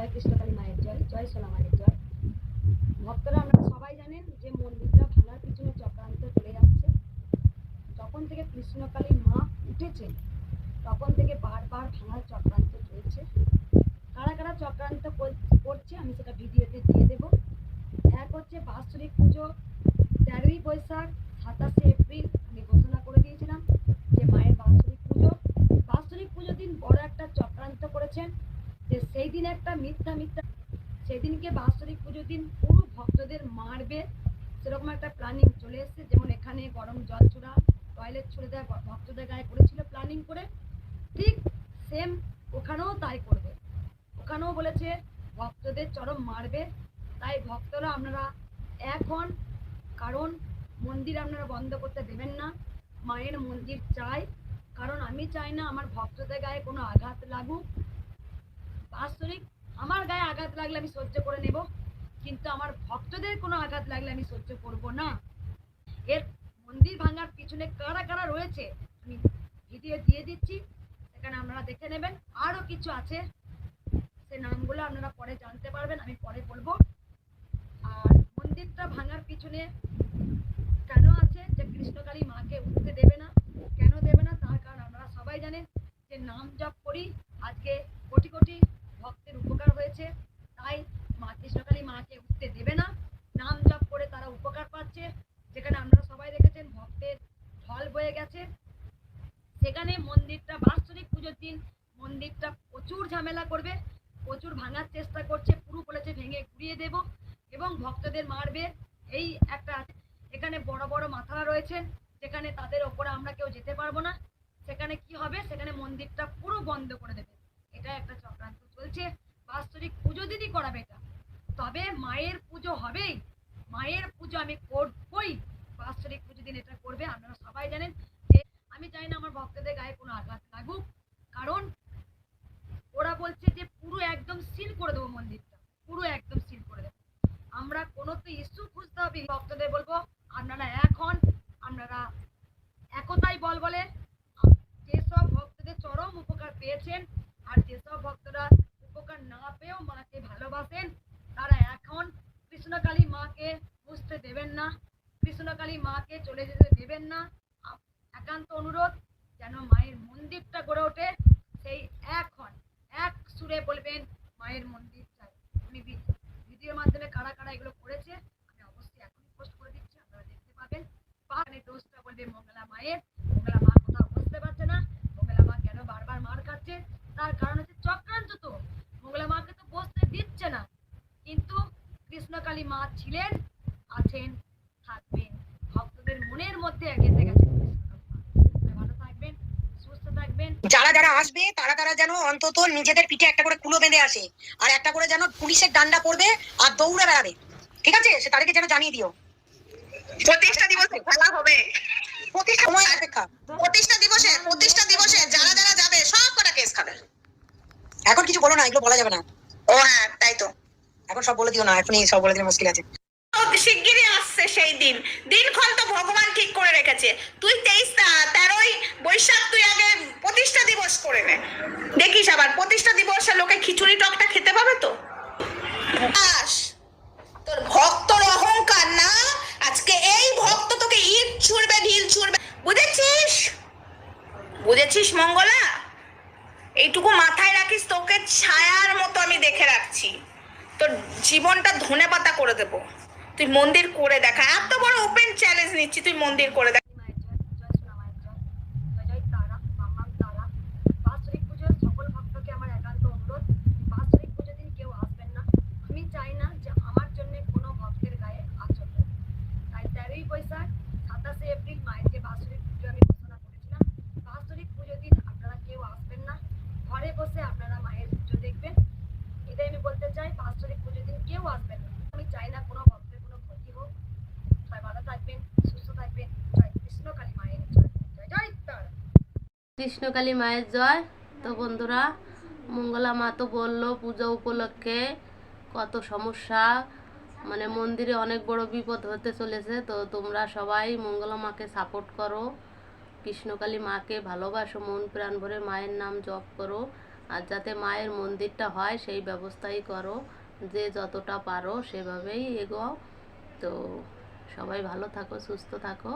জয় কৃষ্ণকালী মায়ের জয় জয় সোনা মায়ের জয়। ভক্তরা আপনারা সবাই জানেন যে মন্দিরটা ভাঙার পিছনে চক্রান্ত চলে যাচ্ছে। যখন থেকে কৃষ্ণকালী মা উঠেছেন, তখন থেকে বারবার ভাঙার চক্রান্ত চলছে। কারা কারা চক্রান্ত করছে, আমি সেটা ভিডিওতে দিয়ে দেবো। এক হচ্ছে বাৎসরিক পুজো, তেরোই বৈশাখ, সাতাশে এপ্রিল আমি ঘোষণা করে দিয়েছিলাম যে মায়ের বাৎসরিক পুজো বাৎসরিক পুজো দিন বড় একটা চক্রান্ত করেছেন যে সেই দিন একটা মিথ্যা মিথ্যা সেদিনকে বাৎসরিক পুজোর দিন পুরো ভক্তদের মারবে, সেরকম একটা প্ল্যানিং চলে এসেছে। যেমন এখানে গরম জল ছোড়া টয়লেট ছুড়ে দেওয়া ভক্তদের গায়ে করেছিল প্ল্যানিং করে। ঠিক সেম ওখানেও তাই করবে। ওখানেও বলেছে, ভক্তদের চরম মারবে। তাই ভক্তরা আপনারা এখন কারণ মন্দির আপনারা বন্ধ করতে দেবেন না। মায়ের মন্দির চাই। কারণ আমি চাই না আমার ভক্তদের গায়ে কোনো আঘাত লাগুক। বাস্তবিক আমার গায়ে আঘাত লাগলে আমি সহ্য করে নেব, কিন্তু আমার ভক্তদের কোনো আঘাত লাগলে আমি সহ্য করব না। এর মন্দির ভাঙার পিছনে কারা কারা রয়েছে, আমি ভিডিও দিয়ে দিচ্ছি। সেখানে আপনারা দেখে নেবেন। আরও কিছু আছে। সে নামগুলো আপনারা পরে জানতে পারবেন, আমি পরে বলব। আর মন্দিরটা ভাঙার পিছনে কেন আছে যে কৃষ্ণকালী মাকে উঠতে দেবে না, কেন দেবে না, তার কারণ আপনারা সবাই জানেন যে নাম জপ করি, আজকে কোটি কোটি ভক্তের উপকার হয়েছে, তাই মা কৃষ্ণকালী মাকে উঠতে দেবে না। নাম জপ করে তারা উপকার পাচ্ছে। যেখানে আপনারা সবাই দেখেছেন ভক্তের ঢল বয়ে গেছে। সেখানে মন্দিরটা, বাৎসরিক পুজোর দিন মন্দিরটা প্রচুর ঝামেলা করবে, প্রচুর ভাঙার চেষ্টা করছে, পুরো বলেছে ভেঙে ঘুরিয়ে দেব এবং ভক্তদের মারবে। এই একটা। এখানে বড় বড় মাথারা রয়েছেন যেখানে তাদের ওপরে আমরা কেউ যেতে পারব না। সেখানে কি হবে? সেখানে মন্দিরটা পুরো বন্ধ করে দেবে। এটা একটা চক্রান্ত চলছে বাৎসরিক পুজো দিদি করাবে এটা। তবে মায়ের পুজো হবেই। মায়ের পুজো আমি করবই। বাৎসরিক পুজো দিন এটা করবে। আপনারা সবাই জানেন যে আমি চাই না আমার ভক্তদের গায়ে কোনো আঘাত লাগুক। কারণ ওরা বলছে যে পুরো একদম সিল করে দেবো মন্দিরটা পুরো একদম সিল করে দেবো আমরা কোনো তো ইস্যু খুঁজতে হবে ভক্তদের বলব আপনারা এখন আপনারা একতাই বল বলে যেসব ভক্তদের চরম উপকার পেয়েছেন আর যেসব ভক্তরা উপকার না পেয়েও মাকে ভালোবাসেন তারা এখন কৃষ্ণকালী মাকে বুঝতে দেবেন না, কৃষ্ণকালী মাকে চলে যেতে দেবেন না। একান্ত অনুরোধ, যেন মায়ের মন্দিরটা গড়ে ওঠে। সেই এখন এক সুরে বলবেন, মায়ের মন্দির চাই। আমি ভিডিওর মাধ্যমে কারা কারা এগুলো করেছে, আমি অবশ্যই এখনই পোস্ট করে দিচ্ছি, আপনারা দেখতে পাবেন। বলবে মঙ্গলা মায়ের মঙ্গলা মা কোথাও বুঝতে পারছে না মঙ্গলা মা কেন বারবার মার খাচ্ছে তার কারণ হচ্ছে চক্রান্ত তো মঙ্গলা মাকে তো বসতে দিচ্ছে না কিন্তু কৃষ্ণকালী মা ছিলেন আছেন থাকবেন। ভক্তদের মনের মধ্যে গেঁথে গেছে ভালো থাকবেন সুস্থ থাকবেন। যারা যারা আসবে তারা তারা যেন অন্তত নিজেদের পিঠে একটা করে কুলো বেঁধে আসে আর একটা করে যেন পুলিশের ডান্ডা পড়বে আর দৌড়ে বেড়াবে। ঠিক আছে? সে তাদেরকে যেন জানিয়ে দিও। প্রতিষ্ঠা দিবসে খেলা হবে। প্রতিষ্ঠা সময় অপেক্ষা। প্রতিষ্ঠা দিবসে প্রতিষ্ঠা দিবসে যারা যারা যাবে সব কটা কেস খাবে। এখন কিছু বলো না এগুলো বলা যাবে না। ও হ্যাঁ তাই তো। এখন সব বলে দিও না, এখনই সব বলে দিলে মুশকিল আছে। শিগগিরই আসছে সেই দিন। দিনক্ষণ তো ভগবান ঠিক করে রেখেছে। তুই তেইশ তেরোই বৈশাখ, তুই আগে প্রতিষ্ঠা দিবস করে নে। দেখিস আবার, প্রতিষ্ঠা দিবসে লোকে খিচুড়ি টকটা খেতে পাবে তো? আস, তোর ভক্তর অহংকার না? আজকে এই ভক্ত তোকে ইট ছুড়বে, ঢিল ছুড়বে। বুঝেছিস? বুঝেছিস মঙ্গলা? এইটুকু মাথায় রাখিস, তোকে ছায়ার মতো আমি দেখে রাখছি। তোর জীবনটা ধনে পাতা করে দেবো। তুই মন্দির করে দেখা। এত বড় ওপেন চ্যালেঞ্জ নিচ্ছি, তুই মন্দির করে দেখা। ঘরে বসে আপনারা মায়ের পুজো দেখবেন এটাই আমি বলতে চাই বাৎসরিক পুজো দিন কেউ আসবেন আমি চাই না কোনো ভক্তের কোনো ক্ষতি হোক। সবাই ভালো থাকবেন, সুস্থ থাকবেন। জয় কৃষ্ণকালী মায়ের জয়। জয় কৃষ্ণকালী মায়ের জয়। তো বন্ধুরা, মঙ্গলা মা তো বলল, পুজো উপলক্ষে কত সমস্যা। মানে মন্দিরে অনেক বড় বিপদ হতে চলেছে। তো তোমরা সবাই মঙ্গলা মাকে সাপোর্ট করো। কৃষ্ণকালী মাকে ভালোবাসো, মন প্রাণ ভরে মায়ের নাম জপ করো। আর যাতে মায়ের মন্দিরটা হয়, সেই ব্যবস্থাই করো। যে যতটা পারো সেভাবেই এগোও। তো সবাই ভালো থাকো সুস্থ থাকো।